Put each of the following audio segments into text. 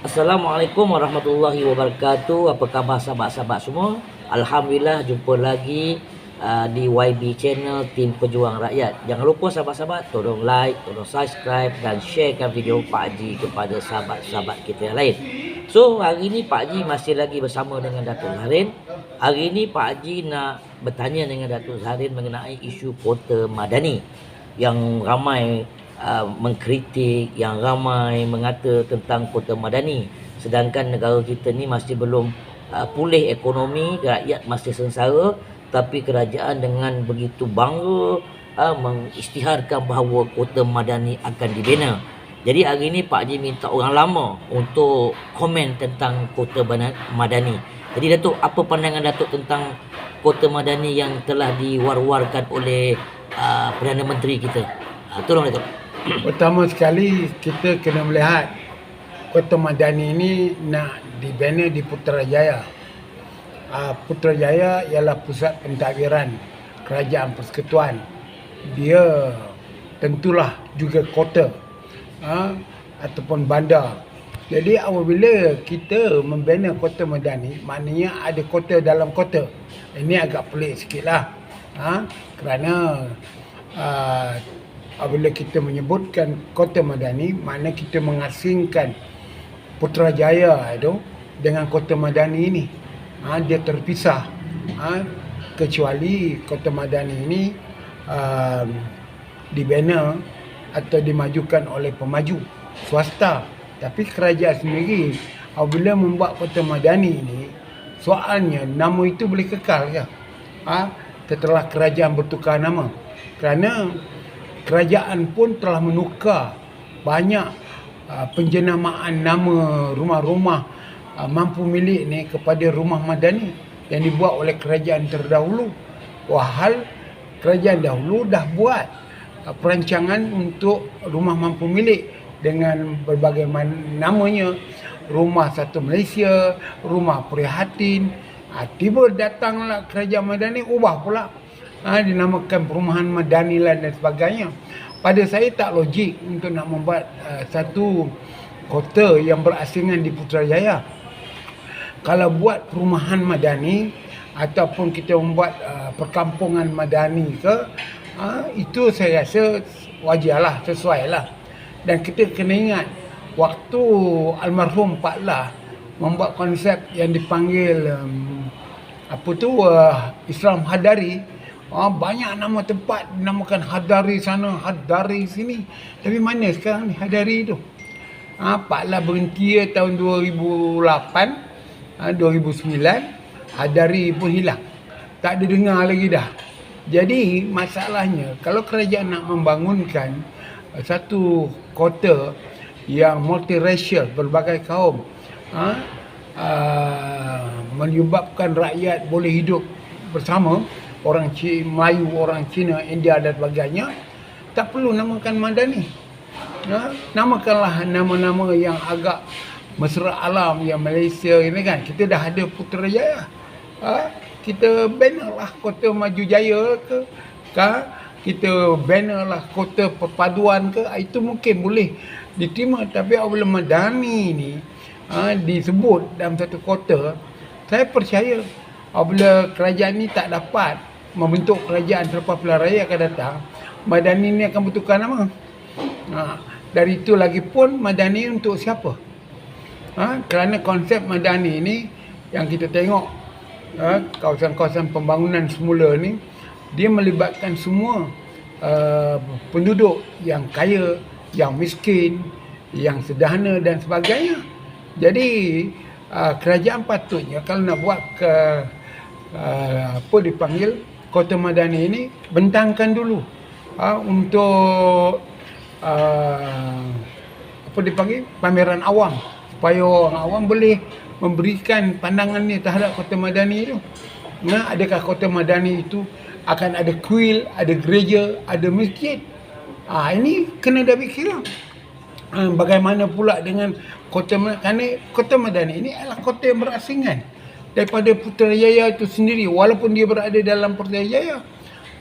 Assalamualaikum warahmatullahi wabarakatuh. Apa khabar sahabat-sahabat semua? Alhamdulillah jumpa lagi uh, di YB channel Tim Pejuang Rakyat. Jangan lupa sahabat-sahabat tolong like, tolong subscribe dan sharekan video Pak Haji kepada sahabat-sahabat kita yang lain. So hari ini Pak Haji masih lagi bersama dengan Datuk Zarin. Hari ini Pak Haji nak bertanya dengan Datuk Zarin mengenai isu kota madani yang ramai uh, mengkritik, yang ramai mengata tentang kota madani. Sedangkan negara kita ni masih belum uh, pulih ekonomi, rakyat masih sengsara tapi kerajaan dengan begitu bangga uh, mengisytiharkan bahawa kota madani akan dibina. Jadi hari ini Pak Haji minta orang lama untuk komen tentang kota madani. Jadi Datuk, apa pandangan Datuk tentang kota madani yang telah diwar-warkan oleh uh, Perdana Menteri kita? Uh, tolong Datuk. Pertama sekali kita kena melihat Kota Madani ini nak dibina di Putrajaya. Uh, Putrajaya ialah pusat pentadbiran kerajaan persekutuan. Dia tentulah juga kota uh, ataupun bandar. Jadi apabila kita membina kota Madani, maknanya ada kota dalam kota. Ini agak pelik sikit lah. Ha? Kerana uh, apabila kita menyebutkan kota Madani, makna kita mengasingkan Putrajaya itu dengan kota Madani ini. Ha, dia terpisah. Ha, kecuali kota Madani ini um, dibina atau dimajukan oleh pemaju swasta. Tapi kerajaan sendiri apabila membuat kota Madani ini, soalnya nama itu boleh kekal ke? Ha, setelah kerajaan bertukar nama. Kerana kerajaan pun telah menukar banyak uh, penjenamaan nama rumah-rumah uh, mampu milik ni kepada rumah madani yang dibuat oleh kerajaan terdahulu. Wahal kerajaan dahulu dah buat uh, perancangan untuk rumah mampu milik dengan berbagai man- namanya rumah satu Malaysia, rumah prihatin. Ha, tiba datanglah kerajaan Madani ubah pula ha, dinamakan perumahan Madani lah dan sebagainya. Pada saya tak logik untuk nak membuat uh, satu kota yang berasingan di Putrajaya. Kalau buat perumahan Madani ataupun kita membuat uh, perkampungan Madani ke, uh, itu saya rasa wajarlah, sesuai lah. Dan kita kena ingat, waktu almarhum Pak Lah membuat konsep yang dipanggil um, apa tu uh, Islam Hadari, uh, banyak nama tempat dinamakan Hadari sana, Hadari sini. Tapi mana sekarang ni Hadari tu? Ha, Pak Lah berhenti tahun 2008, ha, 2009, Hadari pun hilang. Tak ada dengar lagi dah. Jadi masalahnya kalau kerajaan nak membangunkan satu kota yang multiracial berbagai kaum ha, uh, menyebabkan rakyat boleh hidup bersama orang Cina, Melayu, orang Cina, India dan sebagainya tak perlu namakan Madani. Ha, namakanlah nama-nama yang agak mesra alam yang Malaysia ini kan. Kita dah ada Putrajaya. Ha, kita bannerlah kota Maju Jaya ke kan kita bannerlah kota perpaduan ke ah, itu mungkin boleh diterima. Tapi apabila Madani ni ha, disebut dalam satu kota saya percaya apabila kerajaan ni tak dapat membentuk kerajaan selepas pilihan raya akan datang Madani ni akan bertukar nama ha, dari itu lagi pun Madani untuk siapa ha, kerana konsep Madani ni yang kita tengok ha, kawasan-kawasan pembangunan semula ni dia melibatkan semua uh, penduduk yang kaya, yang miskin, yang sederhana dan sebagainya. Jadi uh, kerajaan patutnya kalau nak buat ke uh, apa dipanggil Kota Madani ini bentangkan dulu uh, untuk uh, apa dipanggil pameran awam supaya orang awam boleh memberikan pandangan ni terhadap Kota Madani itu. Nah, adakah Kota Madani itu akan ada kuil, ada gereja, ada masjid. Ah ini kena dah fikir. Ah, bagaimana pula dengan Kota Madani? Kota Madani ini adalah kota yang berasingan daripada Putrajaya itu sendiri walaupun dia berada dalam Putrajaya.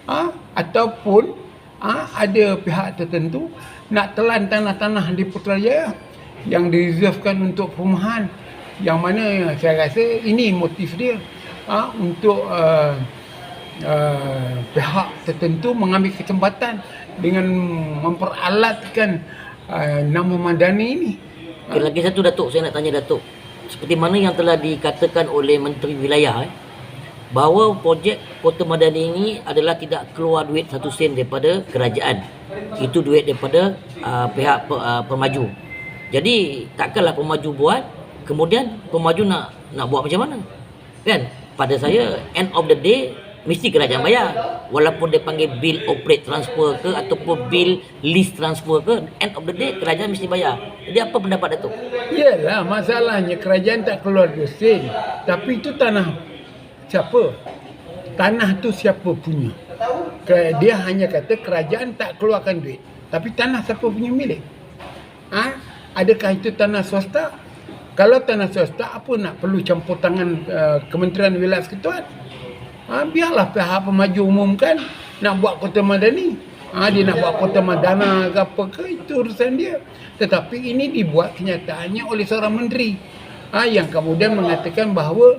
Ah ataupun ah ada pihak tertentu nak telan tanah-tanah di Putrajaya yang direservekan untuk perumahan yang mana saya rasa ini motif dia ha, untuk uh, uh, pihak tertentu mengambil kesempatan dengan memperalatkan uh, nama Madani ini. Lagi satu Datuk saya nak tanya Datuk. Seperti mana yang telah dikatakan oleh Menteri Wilayah eh, bahawa projek Kota Madani ini adalah tidak keluar duit satu sen daripada kerajaan. Itu duit daripada uh, pihak uh, pemaju. Jadi takkanlah pemaju buat kemudian pemaju nak nak buat macam mana? Kan? Pada saya end of the day mesti kerajaan bayar walaupun dia panggil bill operate transfer ke ataupun bill lease transfer ke end of the day kerajaan mesti bayar jadi apa pendapat Datuk Yalah masalahnya kerajaan tak keluar sen. Tapi itu tanah siapa? Tanah tu siapa punya? Dia hanya kata kerajaan tak keluarkan duit. Tapi tanah siapa punya milik? Ha? Adakah itu tanah swasta? Kalau tanah swasta, apa nak perlu campur tangan uh, Kementerian Wilayah Persekutuan? Ha, biarlah pihak pemaju umumkan nak buat kota madani. Ha, dia nak buat kota madana ke apa ke, itu urusan dia. Tetapi ini dibuat kenyataannya oleh seorang menteri. Ha, yang kemudian mengatakan bahawa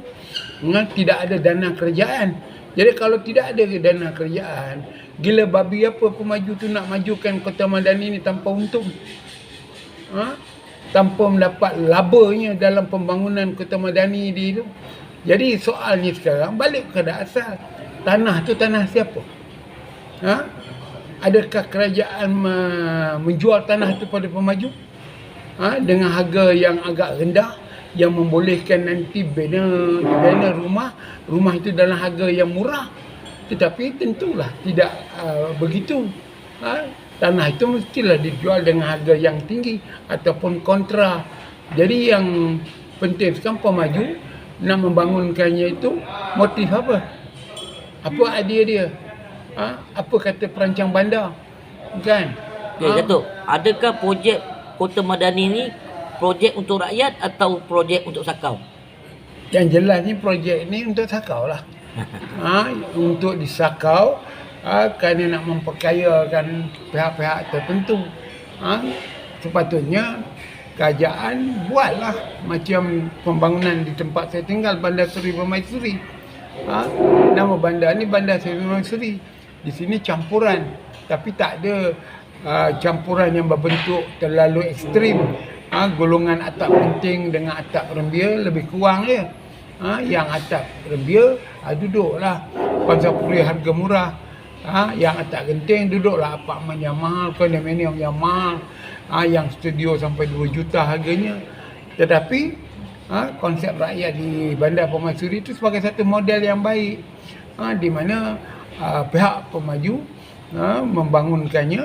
ha, tidak ada dana kerajaan. Jadi kalau tidak ada dana kerajaan, gila babi apa pemaju tu nak majukan kota madani ini tanpa untung? Ha? Tanpa mendapat labanya dalam pembangunan kota madani di itu. Jadi soalnya sekarang balik kepada asal. Tanah tu tanah siapa? Ha? Adakah kerajaan menjual tanah itu pada pemaju? Ha? Dengan harga yang agak rendah yang membolehkan nanti bina bina rumah rumah itu dalam harga yang murah tetapi tentulah tidak uh, begitu ha? tanah itu mestilah dijual dengan harga yang tinggi ataupun kontra jadi yang penting sekarang pemaju nak membangunkannya itu motif apa? Apa idea dia? Ha? apa kata perancang bandar? Kan? Okay, Datuk. Adakah projek Kota Madani ni projek untuk rakyat atau projek untuk sakau? Yang jelas ni projek ni untuk sakau lah. ha, untuk disakau ha, kerana nak memperkayakan pihak-pihak tertentu. Ha, sepatutnya kerajaan buatlah macam pembangunan di tempat saya tinggal Bandar Seri Permaisuri. Ha, nama bandar ni Bandar Seri Permaisuri. Di sini campuran tapi tak ada uh, campuran yang berbentuk terlalu ekstrim. Ha, golongan atap penting dengan atap rembia lebih kurang je. Ha, yang atap rembia ha, duduklah pansapuri harga murah. Ha, yang atap genting duduklah apartmen yang mahal, kondominium yang mahal. Ha, yang studio sampai 2 juta harganya. Tetapi ha, konsep rakyat di Bandar Permaisuri itu sebagai satu model yang baik. Ha, di mana ha, pihak pemaju ha, membangunkannya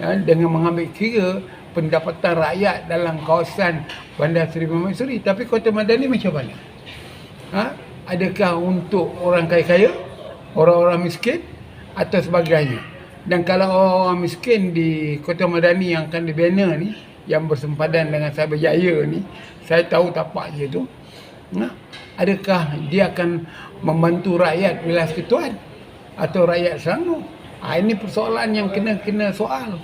ha, dengan mengambil kira pendapatan rakyat dalam kawasan Bandar Seri Permaisuri. Tapi Kota Madani macam mana? Ha? Adakah untuk orang kaya-kaya, orang-orang miskin atau sebagainya? Dan kalau orang miskin di Kota Madani yang akan dibina ni, yang bersempadan dengan Sabah Jaya ni, saya tahu tapak dia tu. Ha? Adakah dia akan membantu rakyat wilayah Ketuan atau rakyat Selangor? Ha, ini persoalan yang kena kena soal.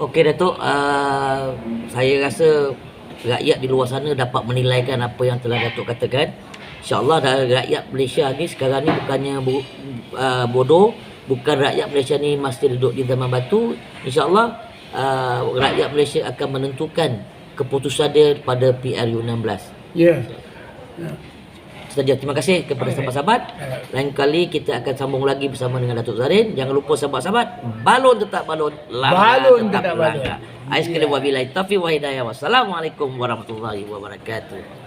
Okey Datuk, uh, saya rasa rakyat di luar sana dapat menilaikan apa yang telah Datuk katakan. InsyaAllah rakyat Malaysia ni sekarang ni bukannya bu, uh, bodoh, bukan rakyat Malaysia ni masih duduk di zaman batu. InsyaAllah uh, rakyat Malaysia akan menentukan keputusan dia pada PRU 16. Ya. Yeah. Saja terima kasih kepada sahabat-sahabat. Lain kali kita akan sambung lagi bersama dengan Datuk Zarin. Jangan lupa sahabat-sahabat, balon tetap balon, langgar Balon tetap tetap balon. langgar. Ais kali wabillahi taufiq wa hidayah. Wassalamualaikum warahmatullahi wabarakatuh.